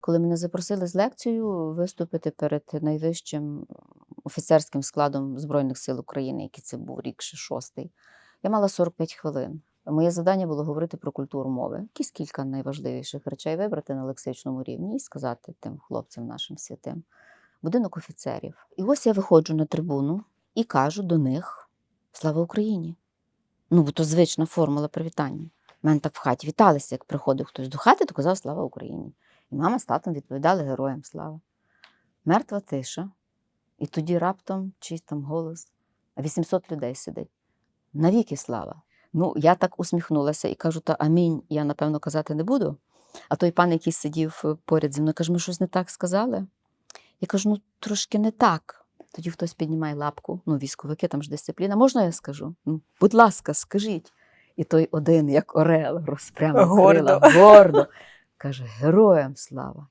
Коли мене запросили з лекцією виступити перед найвищим офіцерським складом Збройних сил України, який це був рік ще шостий, я мала 45 хвилин. Моє завдання було говорити про культуру мови, якісь кілька найважливіших речей вибрати на лексичному рівні і сказати тим хлопцям нашим святим. Будинок офіцерів. І ось я виходжу на трибуну і кажу до них Слава Україні! Ну, бо то звична формула привітання. Мене так в хаті віталися, як приходив хтось до хати, то казав Слава Україні. І мама з татом відповідали героям слава. Мертва тиша. І тоді раптом чийсь там голос, а 800 людей сидить. Навіки слава. Ну, я так усміхнулася і кажу, та амінь, я напевно казати не буду. А той пан, який сидів е, поряд зі мною, каже, ми щось не так сказали. Я кажу, ну трошки не так. Тоді хтось піднімає лапку, ну, військовики, там ж дисципліна. Можна я скажу? Ну, будь ласка, скажіть. І той один, як орел, розпрямив Гордо. крила, гордо. Каже, героям слава.